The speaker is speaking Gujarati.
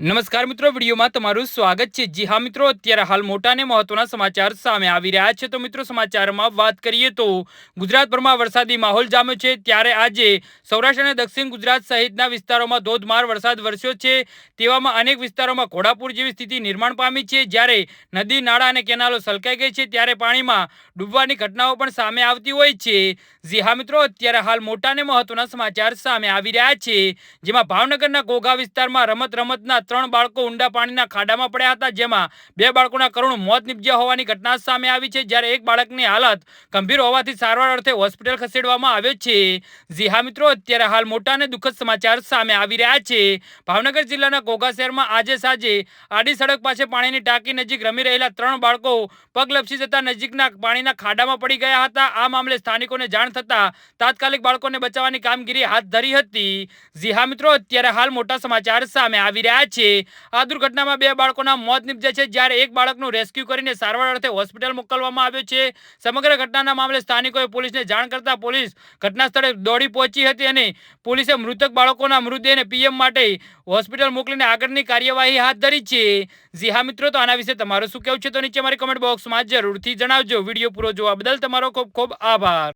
નમસ્કાર મિત્રો, વિડીયોમાં તમારું સ્વાગત છે. જી હા મિત્રો, અત્યારે હાલ મોટા અને મહત્વના સમાચાર સામે આવી રહ્યા છે. તો મિત્રો, સમાચારમાં વાત કરીએ તો ગુજરાતભરમાં વરસાદી માહોલ જામ્યો છે. ત્યારે આજે સૌરાષ્ટ્ર અને દક્ષિણ ગુજરાત સહિતના વિસ્તારોમાં ધોધમાર વરસાદ વરસ્યો છે. તેવામાં અનેક વિસ્તારોમાં ઘોડાપુર જેવી સ્થિતિ નિર્માણ પામી છે. જ્યારે નદી, નાળા અને કેનાલો સલકાઈ ગઈ છે. ત્યારે પાણીમાં ડૂબવાની ઘટનાઓ પણ સામે આવતી હોય છે. જી હા મિત્રો, અત્યારે હાલ મોટા અને મહત્વના સમાચાર સામે આવી રહ્યા છે. જેમાં ભાવનગરના ઘોઘા વિસ્તારમાં રમત રમતના ત્રણ બાળકો ઊંડા પાણીના ખાડામાં પડ્યા હતા, જેમાં બે બાળકોના કરુણ મોત નીપજ્યા હોવાની ઘટના સામે આવી છે, જ્યારે એક બાળકની હાલત ગંભીર હોવાથી સારવાર અર્થે હોસ્પિટલ ખસેડવામાં આવ્યો છે. જી હા, મિત્રો, અત્યારે હાલ મોટા અને દુઃખદ સમાચાર સામે આવી રહ્યા છે. ભાવનગર જિલ્લાના ઘોઘા શહેરમાં આજે સાંજે આડી સડક પાસે પાણીની ટાંકી નજીક રમી રહેલા ત્રણ બાળકો પગ લપસી જતા નજીકના પાણીના ખાડામાં પડી ગયા હતા. આ મામલે સ્થાનિકોને જાણ થતા તાત્કાલિક બાળકોને બચાવવાની કામગીરી હાથ ધરી હતી. જી હા, મિત્રો, અત્યારે હાલ મોટા સમાચાર સામે આવી રહ્યા છે. આ દુર્ઘટનામાં બે બાળકોના મોત નિપજ્યા છે. જ્યારે એક બાળકનું રેસ્ક્યુ કરીને સારવાર અર્થે હોસ્પિટલ મોકલવામાં આવ્યો છે. સમગ્ર ઘટનાના મામલે સ્થાનિકોએ પોલીસને જાણ કરતા પોલીસ ઘટના સ્થળે દોડી પહોંચી હતી અને પોલીસે મૃતક બાળકોના મૃતદેહને પીએમ માટે હોસ્પિટલ મોકલીને આગળની કાર્યવાહી હાથ ધરી છે. જી હા, મિત્રો, તો આના વિશે તમારું શું કહેવું છે? તો નીચે મારી કમેન્ટ બોક્સમાં જરૂરથી જણાવજો. વીડિયો પૂરો જોવા બદલ તમારો ખૂબ ખૂબ આભાર.